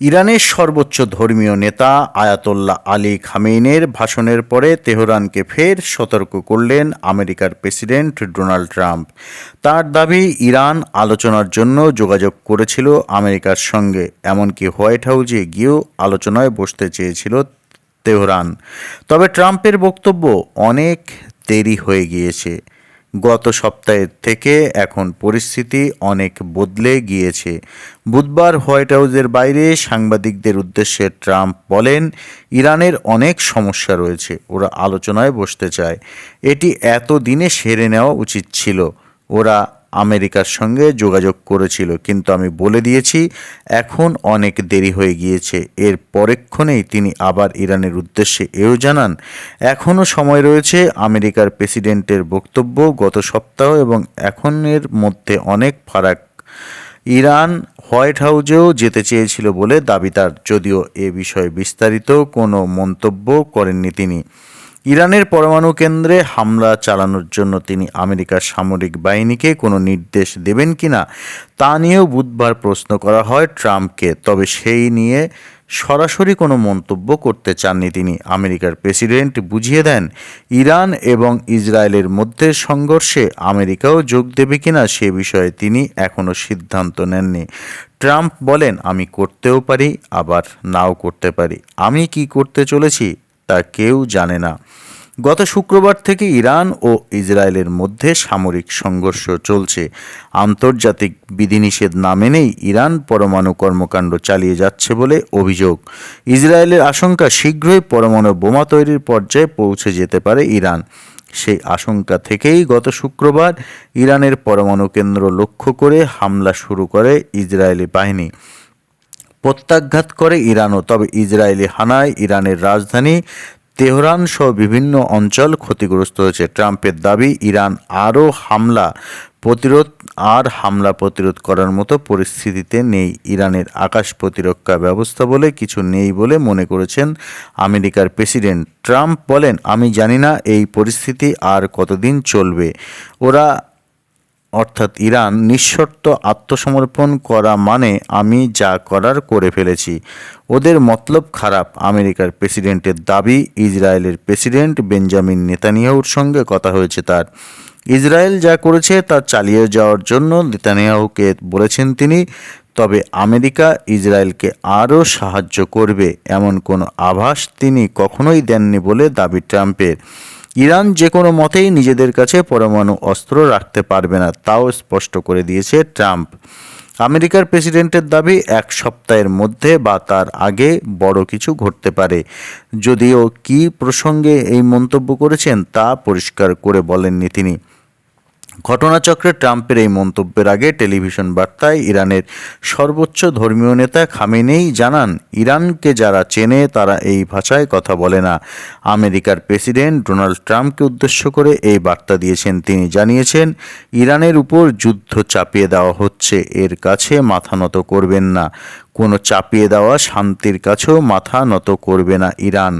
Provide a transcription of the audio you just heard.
ইরানের সর্বোচ্চ ধর্মীয় নেতা আয়াতোল্লাহ আলী খামেইনের ভাষণের পরে তেহরানকে ফের সতর্ক করলেন আমেরিকার প্রেসিডেন্ট ডোনাল্ড ট্রাম্প। তার দাবি, ইরান আলোচনার জন্য যোগাযোগ করেছিল আমেরিকার সঙ্গে, এমনকি হোয়াইট হাউসে গিয়েও আলোচনায় বসতে চেয়েছিল তেহরান। তবে ট্রাম্পের বক্তব্য অনেক দেরি হয়ে গিয়েছে। গত সপ্তাহের থেকে এখন পরিস্থিতি অনেক বদলে গিয়েছে। বুধবার হোয়াইট হাউসের বাইরে সাংবাদিকদের উদ্দেশ্যে ট্রাম্প বলেন, ইরানের অনেক সমস্যা রয়েছে, ওরা আলোচনায় বসতে চায়। এটি এত দিনে সেরে নেওয়া উচিত ছিল। ওরা আমেরিকার সঙ্গে যোগাযোগ করেছিল, কিন্তু আমি বলে দিয়েছি, এখন অনেক দেরি হয়ে গিয়েছে। এর পরেক্ষণেই তিনি আবার ইরানের উদ্দেশ্যে এও জানান, এখনও সময় রয়েছে আমেরিকার প্রেসিডেন্টের বক্তব্য গত সপ্তাহ এবং এখনের মধ্যে অনেক ফারাক। ইরান হোয়াইট হাউসেও যেতে চেয়েছিল বলে দাবি তার, যদিও এ বিষয়ে বিস্তারিত কোনো মন্তব্য করেননি তিনি। ইরানের পরমাণু কেন্দ্রে হামলা চালানোর জন্য তিনি আমেরিকার সামরিক বাহিনীকে কোনো নির্দেশ দেবেন কিনা তা নিয়েও বুধবার প্রশ্ন করা হয় ট্রাম্পকে। তবে সেই নিয়ে সরাসরি কোনো মন্তব্য করতে চাননি তিনি। আমেরিকার প্রেসিডেন্ট বুঝিয়ে দেন, ইরান এবং ইসরায়েলের মধ্যে সংঘর্ষে আমেরিকাও যোগ দেবে কিনা সে বিষয়ে তিনি এখনও সিদ্ধান্ত নেননি। ট্রাম্প বলেন, আমি করতেও পারি, আবার নাও করতে পারি। আমি কি করতে চলেছি তা কেউ জানে না। গত শুক্রবার থেকে ইরান ও ইসরায়েলের মধ্যে সামরিক সংঘর্ষ চলছে। আন্তর্জাতিক বিধিনিষেধ না মেনেই ইরান পরমাণু কর্মকাণ্ড চালিয়ে যাচ্ছে বলে অভিযোগ। ইসরায়েলের আশঙ্কা শীঘ্রই পরমাণু বোমা তৈরির পর্যায়ে পৌঁছে যেতে পারে ইরান। সেই আশঙ্কা থেকেই গত শুক্রবার ইরানের পরমাণু কেন্দ্র লক্ষ্য করে হামলা শুরু করে ইসরায়েলি বাহিনী। প্রত্যাঘাত করে ইরানও। তবে ইসরায়েলি হানায় ইরানের রাজধানী তেহরান সহ বিভিন্ন অঞ্চল ক্ষতিগ্রস্ত হয়েছে। ট্রাম্পের দাবি, ইরান আরও হামলা প্রতিরোধ, আর হামলা প্রতিরোধ করার মতো পরিস্থিতিতে নেই। ইরানের আকাশ প্রতিরক্ষা ব্যবস্থা বলে কিছু নেই বলে মনে করেছেন আমেরিকার প্রেসিডেন্ট। ট্রাম্প বলেন, আমি জানি না এই পরিস্থিতি আর কতদিন চলবে। ওরা অর্থাৎ ইরান নিঃশর্ত আত্মসমর্পণ করা মানে আমি যা করার করে ফেলেছি। ওদের মতলব খারাপ, আমেরিকার প্রেসিডেন্টের দাবি, ইসরায়েলের প্রেসিডেন্ট বেঞ্জামিন নেতানিয়াহুর সঙ্গে কথা হয়েছে তার। ইসরায়েল যা করেছে তা চালিয়ে যাওয়ার জন্য নেতানিয়াহুকে বলেছেন তিনি, তবে আমেরিকা ইসরায়েলকে আরও সাহায্য করবে এমন কোনো আভাস তিনি কখনোই দেননি বলে দাবি ট্রাম্পের। ইরান যে কোনো মতেই নিজেদের কাছে পরমাণু অস্ত্র রাখতে পারবে না, তাও স্পষ্ট করে দিয়েছে ট্রাম্প। আমেরিকার প্রেসিডেন্টের দাবি এক সপ্তাহের মধ্যে বা তার আগে বড় কিছু ঘটতে পারে। যদিও কি প্রসঙ্গে এই মন্তব্য করেছেন তা পরিষ্কার করে বলেননি তিনি। ঘটনাচক্রে ট্রাম্পের এই মন্তব্যের আগে টেলিভিশন বার্তায় ইরানের সর্বোচ্চ ধর্মীয় নেতা খামেনেই জানান, ইরানকে যারা চেনে তারা এই ভাষায় কথা বলে না। আমেরিকার প্রেসিডেন্ট ডোনাল্ড ট্রাম্পকে উদ্দেশ্য করে এই বার্তা দিয়েছেন। তিনি জানিয়েছেন, ইরানের উপর যুদ্ধ চাপিয়ে দেওয়া হচ্ছে, এর কাছে মাথা নত করবেন না। কোনো চাপিয়ে দেওয়া শান্তির কাছেও মাথা নত করবে না ইরান।